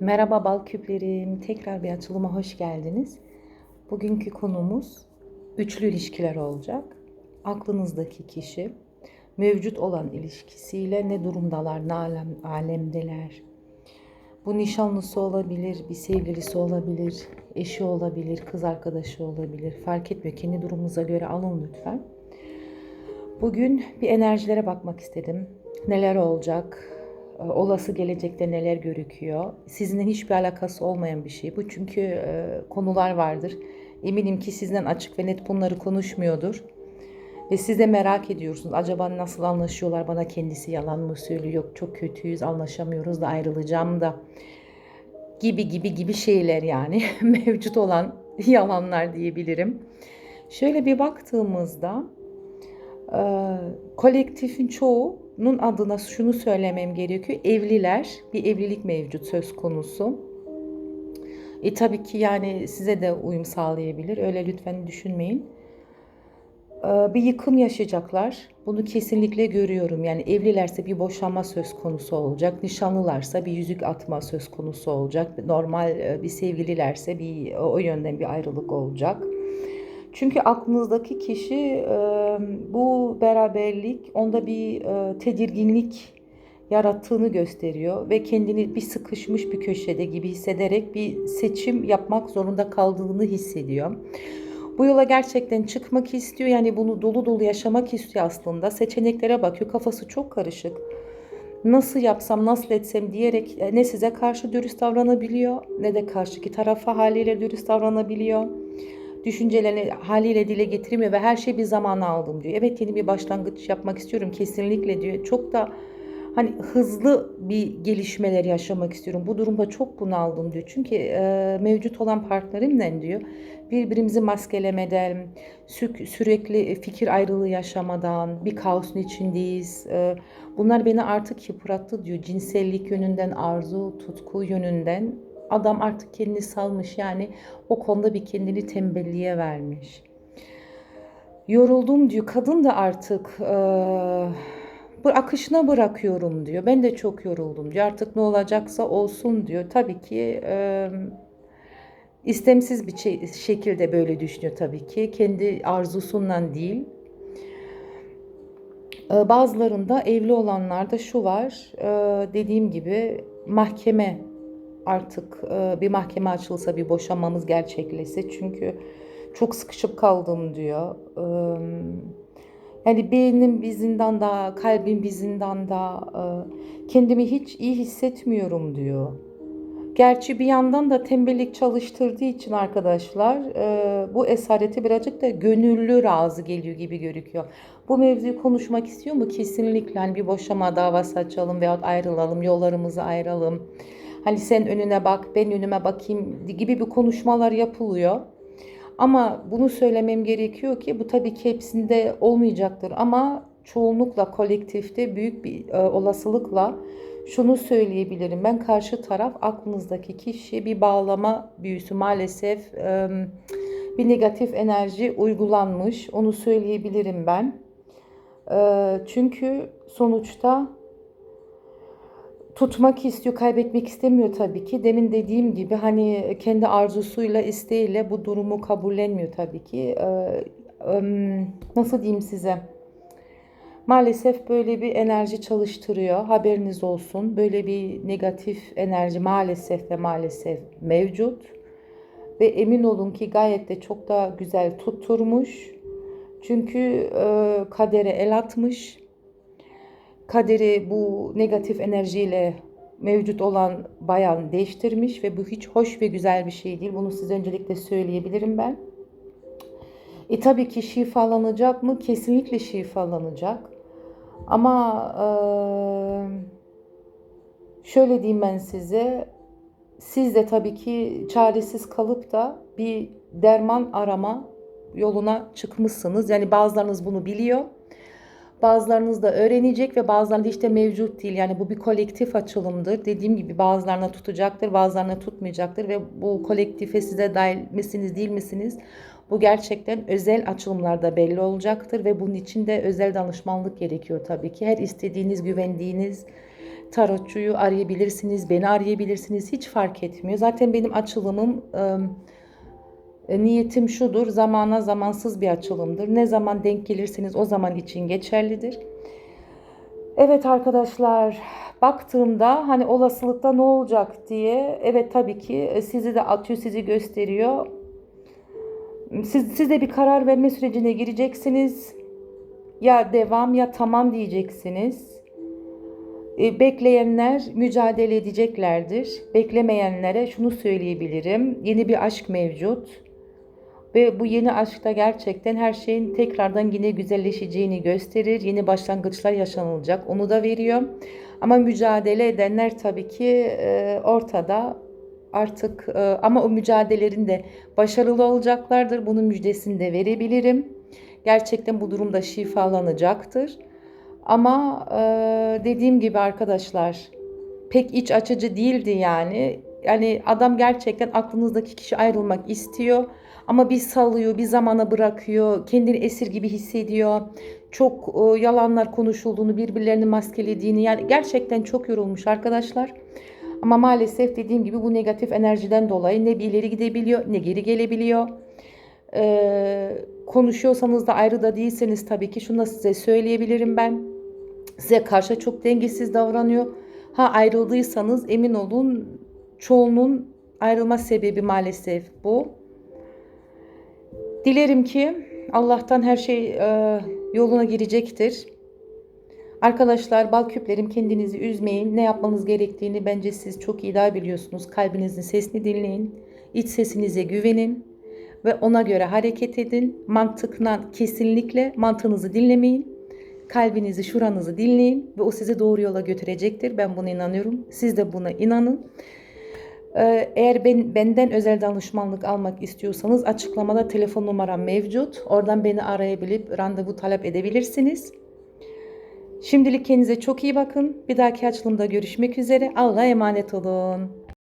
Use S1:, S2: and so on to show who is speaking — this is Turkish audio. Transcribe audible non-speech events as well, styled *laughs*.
S1: Merhaba bal küplerim. Tekrar bir açılıma hoş geldiniz. Bugünkü konumuz üçlü ilişkiler olacak. Aklınızdaki kişi mevcut olan ilişkisiyle ne durumdalar, ne alem, alemdeler. Bu nişanlısı olabilir, bir sevgilisi olabilir, eşi olabilir, kız arkadaşı olabilir. Fark etmiyor. Kendi durumunuza göre alın lütfen. Bugün bir enerjilere bakmak istedim. Neler olacak? Olası gelecekte neler görüküyor? Sizinle hiçbir alakası olmayan bir şey bu. Çünkü e, konular vardır. Eminim ki sizden açık ve net bunları konuşmuyordur. Ve siz de merak ediyorsunuz. Acaba nasıl anlaşıyorlar? Bana kendisi yalan mı söylüyor? Yok çok kötüyüz, anlaşamıyoruz da ayrılacağım da. Gibi gibi gibi şeyler yani. *laughs* Mevcut olan yalanlar diyebilirim. Şöyle bir baktığımızda e, kolektifin çoğunun adına şunu söylemem gerekiyor. Evliler, bir evlilik mevcut söz konusu. E tabii ki yani size de uyum sağlayabilir. Öyle lütfen düşünmeyin. E, bir yıkım yaşayacaklar. Bunu kesinlikle görüyorum. Yani evlilerse bir boşanma söz konusu olacak. Nişanlılarsa bir yüzük atma söz konusu olacak. Normal e, bir sevgililerse bir o yönden bir ayrılık olacak. Çünkü aklınızdaki kişi e, bu beraberlik onda bir e, tedirginlik yarattığını gösteriyor ve kendini bir sıkışmış bir köşede gibi hissederek bir seçim yapmak zorunda kaldığını hissediyor. Bu yola gerçekten çıkmak istiyor. Yani bunu dolu dolu yaşamak istiyor aslında. Seçeneklere bakıyor. Kafası çok karışık. Nasıl yapsam, nasıl etsem diyerek e, ne size karşı dürüst davranabiliyor ne de karşıki tarafa haliyle dürüst davranabiliyor düşüncelerini haliyle dile getirmiyor ve her şey bir zaman aldım diyor. Evet yeni bir başlangıç yapmak istiyorum kesinlikle diyor. Çok da hani hızlı bir gelişmeler yaşamak istiyorum. Bu durumda çok bunaldım diyor. Çünkü e, mevcut olan partnerimle diyor birbirimizi maskelemeden, sü- sürekli fikir ayrılığı yaşamadan, bir kaosun içindeyiz. E, bunlar beni artık yıprattı diyor. Cinsellik yönünden, arzu, tutku yönünden adam artık kendini salmış yani o konuda bir kendini tembelliğe vermiş. Yoruldum diyor. Kadın da artık e, akışına bırakıyorum diyor. Ben de çok yoruldum diyor. Artık ne olacaksa olsun diyor. Tabii ki e, istemsiz bir şekilde böyle düşünüyor tabii ki. Kendi arzusundan değil. E, bazılarında evli olanlarda şu var. E, dediğim gibi mahkeme artık e, bir mahkeme açılsa bir boşanmamız gerçekleşse çünkü çok sıkışıp kaldım diyor. Yani beynim bir zindanda, kalbim bir zindanda, e, kendimi hiç iyi hissetmiyorum diyor. Gerçi bir yandan da tembellik çalıştırdığı için arkadaşlar e, bu esareti birazcık da gönüllü razı geliyor gibi görünüyor. Bu mevzuyu konuşmak istiyor mu? Kesinlikle hani bir boşama davası açalım veyahut ayrılalım, yollarımızı ayıralım. Hani sen önüne bak, ben önüme bakayım gibi bir konuşmalar yapılıyor. Ama bunu söylemem gerekiyor ki bu tabii ki hepsinde olmayacaktır ama çoğunlukla kolektifte büyük bir e, olasılıkla şunu söyleyebilirim. Ben karşı taraf aklınızdaki kişiye bir bağlama büyüsü maalesef e, bir negatif enerji uygulanmış. Onu söyleyebilirim ben. E, çünkü sonuçta tutmak istiyor, kaybetmek istemiyor tabii ki. Demin dediğim gibi hani kendi arzusuyla, isteğiyle bu durumu kabullenmiyor tabii ki. Ee, nasıl diyeyim size? Maalesef böyle bir enerji çalıştırıyor. Haberiniz olsun. Böyle bir negatif enerji maalesef ve maalesef mevcut. Ve emin olun ki gayet de çok da güzel tutturmuş. Çünkü e, kadere el atmış kaderi bu negatif enerjiyle mevcut olan bayan değiştirmiş ve bu hiç hoş ve güzel bir şey değil. Bunu size öncelikle söyleyebilirim ben. E tabii ki şifalanacak mı? Kesinlikle şifalanacak. Ama e, şöyle diyeyim ben size. Siz de tabii ki çaresiz kalıp da bir derman arama yoluna çıkmışsınız. Yani bazılarınız bunu biliyor. Bazılarınız da öğrenecek ve bazılarında işte mevcut değil. Yani bu bir kolektif açılımdır. Dediğim gibi bazılarına tutacaktır, bazılarına tutmayacaktır ve bu kolektife size dahil misiniz, değil misiniz? Bu gerçekten özel açılımlarda belli olacaktır ve bunun için de özel danışmanlık gerekiyor tabii ki. Her istediğiniz, güvendiğiniz tarotçuyu arayabilirsiniz, beni arayabilirsiniz. Hiç fark etmiyor. Zaten benim açılımım e, niyetim şudur. Zamana zamansız bir açılımdır. Ne zaman denk gelirseniz o zaman için geçerlidir. Evet arkadaşlar, baktığımda hani olasılıkta ne olacak diye evet tabii ki e, sizi de atıyor, sizi gösteriyor. Siz, siz de bir karar verme sürecine gireceksiniz. Ya devam ya tamam diyeceksiniz. E, Bekleyenler mücadele edeceklerdir. Beklemeyenlere şunu söyleyebilirim. Yeni bir aşk mevcut. Ve bu yeni aşkta gerçekten her şeyin tekrardan yine güzelleşeceğini gösterir. Yeni başlangıçlar yaşanılacak. Onu da veriyor. Ama mücadele edenler tabii ki e, ortada artık e, ama o mücadelelerin de başarılı olacaklardır. Bunun müjdesini de verebilirim. Gerçekten bu durumda şifalanacaktır. Ama e, dediğim gibi arkadaşlar pek iç açıcı değildi yani. Yani adam gerçekten aklınızdaki kişi ayrılmak istiyor. Ama bir salıyor, bir zamana bırakıyor, kendini esir gibi hissediyor. Çok e, yalanlar konuşulduğunu, birbirlerini maskelediğini yani gerçekten çok yorulmuş arkadaşlar. Ama maalesef dediğim gibi bu negatif enerjiden dolayı ne bir ileri gidebiliyor ne geri gelebiliyor. Ee, konuşuyorsanız da ayrı da değilseniz tabii ki şunu da size söyleyebilirim ben. Size karşı çok dengesiz davranıyor. Ha ayrıldıysanız emin olun çoğunun ayrılma sebebi maalesef bu. Dilerim ki Allah'tan her şey e, yoluna girecektir. Arkadaşlar bal küplerim kendinizi üzmeyin. Ne yapmanız gerektiğini bence siz çok iyi daha biliyorsunuz. Kalbinizin sesini dinleyin. İç sesinize güvenin ve ona göre hareket edin. Mantıkla kesinlikle mantığınızı dinlemeyin. Kalbinizi, şuranızı dinleyin ve o sizi doğru yola götürecektir. Ben buna inanıyorum. Siz de buna inanın. Ee, Eğer ben, benden özel danışmanlık almak istiyorsanız açıklamada telefon numaram mevcut. Oradan beni arayabilip randevu talep edebilirsiniz. Şimdilik kendinize çok iyi bakın. Bir dahaki açılımda görüşmek üzere. Allah'a emanet olun.